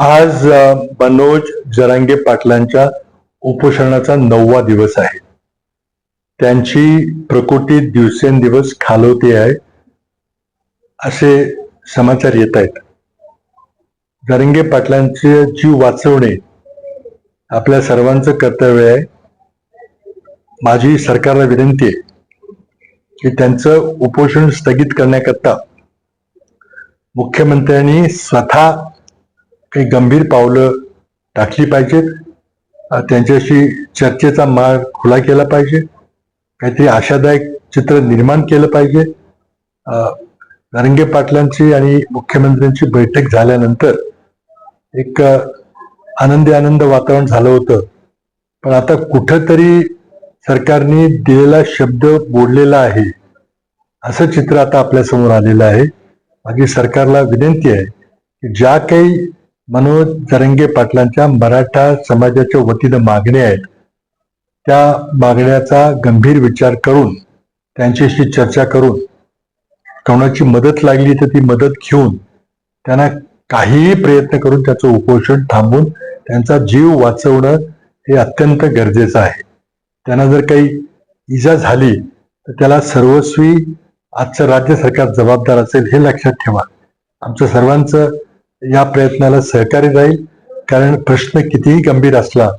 आज मनोज जरांगे पाटलांच्या उपोषणाचा नववा दिवस आहे. त्यांची प्रकृती दिवसेंदिवस खालवते आहे असे समाचार येत आहेत. जरंगे पाटलांचे जीव वाचवणे आपल्या सर्वांचं कर्तव्य आहे. माझी सरकारला विनंती आहे की त्यांचं उपोषण स्थगित करण्याकरता मुख्यमंत्र्यांनी स्वतः काही गंभीर पावलं टाकली पाहिजेत. त्यांच्याशी चर्चेचा मार्ग खुला केला पाहिजे. काहीतरी आशादायक चित्र निर्माण केलं पाहिजे. नारंगे पाटलांची आणि मुख्यमंत्र्यांची बैठक झाल्यानंतर एक आनंदी आनंद वातावरण झालं होतं. पण आता कुठंतरी सरकारने दिलेला शब्द बोललेला आहे. असं चित्र आता आपल्यासमोर आलेलं आहे. माझी सरकारला विनंती आहे की ज्या काही मनोज जरंगे पाटलांच्या मराठा समाजाच्या वतीनं मागण्या आहेत. त्या मागण्याचा गंभीर विचार करून त्यांच्याशी चर्चा करून कोणाची मदत लागली तर ती मदत घेऊन त्यांना काहीही प्रयत्न करून त्याचं उपोषण थांबून त्यांचा जीव वाचवणं हे अत्यंत गरजेचं आहे. त्यांना जर काही इजा झाली तर त्याला सर्वस्वी आजचं राज्य सरकार जबाबदार असेल हे लक्षात ठेवा. आमचं सर्वांचं या प्रयत्नाला सहकार्य राहील कारण प्रश्न कितीही गंभीर असला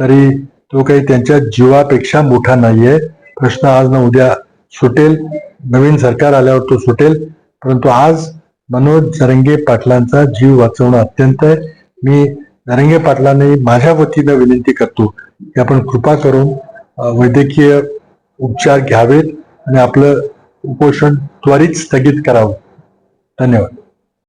तरी तो काही त्यांच्या जीवापेक्षा मोठा नाहीये. प्रश्न आज ना उद्या सुटेल. नवीन सरकार आल्यावर तो सुटेल. परंतु आज मनोज नरंगे पाटलांचा जीव वाचवणं अत्यंत आहे. मी नरंगे पाटलांनी माझ्या वतीनं विनंती करतो की आपण कृपा करून वैद्यकीय उपचार घ्यावेत आणि आपलं उपोषण त्वरित स्थगित करावं. धन्यवाद.